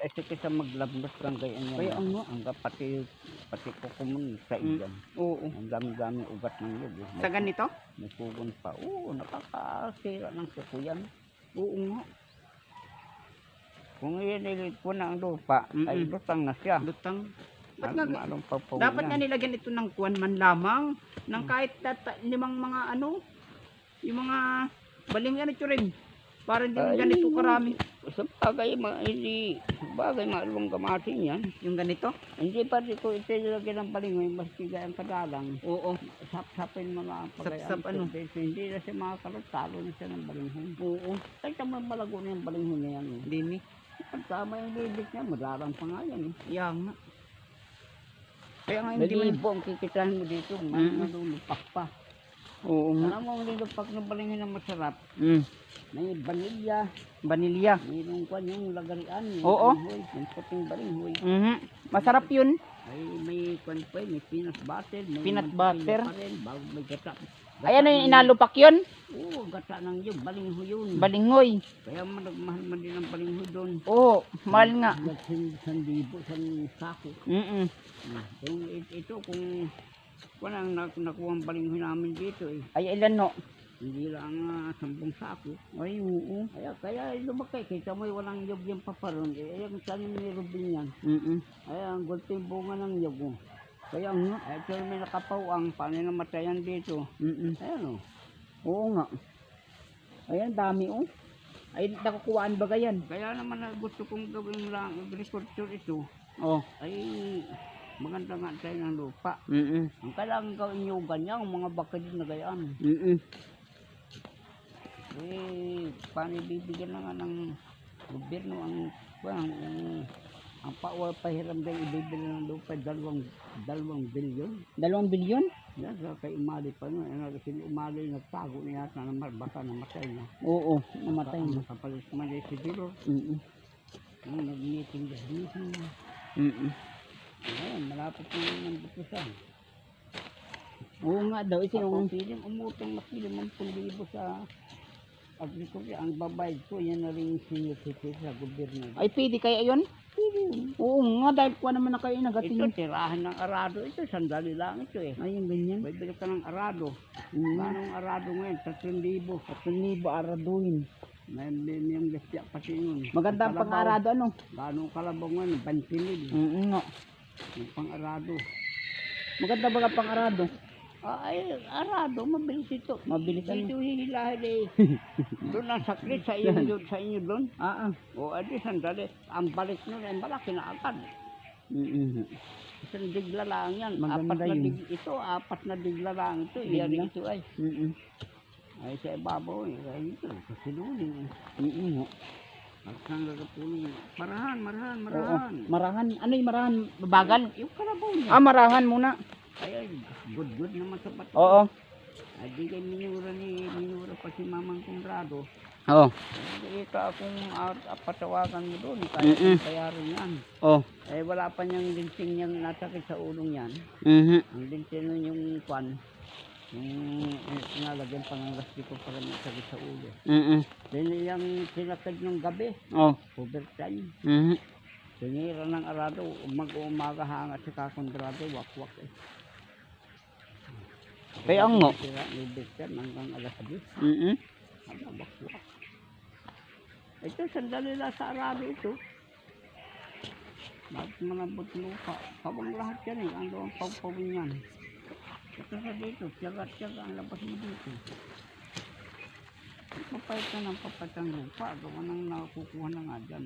ito kita maglabas lang ganyan yan. Kaya ano? Hanggang pati, pati kukumun sa Mm. iyan. Oo. Ang dami-dami ugat ng yun. eh. Sa ganito? May kugon pa. Oo, nakakasira ng kuko yan. Oo nga. Kung inilit ko na ang lupa, ay Mm-mm. lutang na siya. Lutang. Ba't Ano, nga, dapat nga nilagyan ito ng kuwan man lamang. Ng kahit tata, limang mga ano, yung mga baling ganito rin. Para hindi Ay, ganito karami. Sa bagay, ma, hindi, bagay maalong gamatin yan. Yung ganito? Hindi pa rin ko ito nilagyan ng palingoy, maski gayang kadalang. Oo. Sap-sapin mo lang ang pagayaan. Sap-sap ano? Hindi na siya makakalot, talo na siya ng balinghoy. Oo. Ay, tama malago na yung balinghoy na yan. Eh. Dini. Pag tama yung bibig niya, madarang pa nga yan. Eh. Yan nga. Kaya nga hindi man. Balibo ang kikitahin mo dito, Mm-mm. malulupak pa. Oo nga. Alam mo, ang lilupak na balinghoy na masarap, Mm. may vanilya, Vanilya. mayroong kwan yung lagarian, yung Oo. balinghoy, yung puting balinghoy. Mhm. Masarap yun. Ay, may kwan pa, may peanut butter, may Peanut butter. pa rin, bago may gata. Ayan na ng- yung inalupak yun. Oo, gata ng yun, balinghoy yun. Balinghoy. Kaya man, man din ang balinghoy doon. Oo. Mahal nga. San, san libo, san sako. Mm Ah, Kung it- ito, kung walang nak nakuha ang balinghoy namin dito eh. Ay ilan no? Hindi lang ah, sampung sako. Ay oo. Kaya, kaya lumaki, kita mo walang yog yung paparon. Eh, ayang tanim ni Rubin yan. Mm Ay, ang gulpi yung bunga ng yog. oh. Kaya nga, ito may nakapawang, paano namatayan dito. Mm Ayan o. Oo nga. Ayan dami oh. Ay nakukuhaan ba yan? Kaya naman na gusto kong gawin lang agriculture ito, Oh. ay maganda nga tayo ng lupa. Mm Ang kailangan gawin nyo ganyan, mga bakit na gayaan. Mm Eh, paano bibigyan na nga ng gobyerno ang, ang, ang, ang pawa pahiram din ibibili ng lupa, dalawang, dalawang bilyon. Dalawang bilyon? Yan, sa kay Umali pa no. Ano, kasi Umali nagtago na yata na baka namatay na. Oo. Namatay na. Nakapalit man din si Biro. Mm Ano, nag-meeting din. Meeting na. Mm Yun ng butusan. Oo nga daw. Ito yung... piling umutang na 50,000 sa agriculture. Ang babayad ko, yan na rin yung senior citizen sa gobyerno. Ay pwede kaya yun? Oo nga dahil kuha naman na kayo Ito, nagating. tirahan ng arado. Ito, sandali lang ito eh. Ay yung ganyan. Bibili ka ng arado. Mm. Anong arado ngayon? 3,000. At libo araduhin. May may yung lesya pati yun. Maganda ang pang-arado ano? Gano'ng kalabaw ngayon? Bantilin. Mm nga. Yung pang-arado. Maganda ba ang pang-arado? Ay, arado, mabilis ito. Mabilis ano? Dito hihilahin eh. doon ang saklit sa inyo doon, sa inyo doon. Ah ah. O, adi, sandali. Ang balik nun ay malaki na agad. Mm Isang digla lang yan. Maganda apat na yun. dig, ito, apat na digla lang ito. Digla? Iyari ito ay. Mm Ay, sa ibabaw eh. Ay, ito, kasilunin eh. Mm nga. Magkang gagapulong. Marahan, marahan, Oo. marahan. Marahan. Ano yung marahan? Bagal? Yung kalabaw niya. Ah, marahan muna. Ay, ay, good, good naman sa bato. Oo. Ay, di kay minura ni, minura pa si Mamang Conrado. Oo. Hindi ka akong uh, patawagan mo doon. Kaya Mm-mm. bayaran yan. Oh. Eh, wala pa niyang dinsing niyang nasakit sa ulong yan. Mhm. Ang dinsing nun yung kwan. Yung eh, nalagyan pa ng plastiko para may sakit sa ulo. Then yung sinakad ng gabi, Oh. overtime. Mhm. Sinira ng arado, mag-umaga hangat sa kakondrado, wakwak eh. Kaya ang mo. Sira ni Victor hanggang alas 10. Mhm. Aba, wakwak. Ito, sandali lang sa arado ito. Bakit malambot lupa? Pabang lahat yan eh. Ang doon pagpawin yan. Ito sa dito, tiyaga-tiyaga ang labas mo dito. Papayat ka ng papayat ang lupa. Gawa nang nakukuha na nga dyan.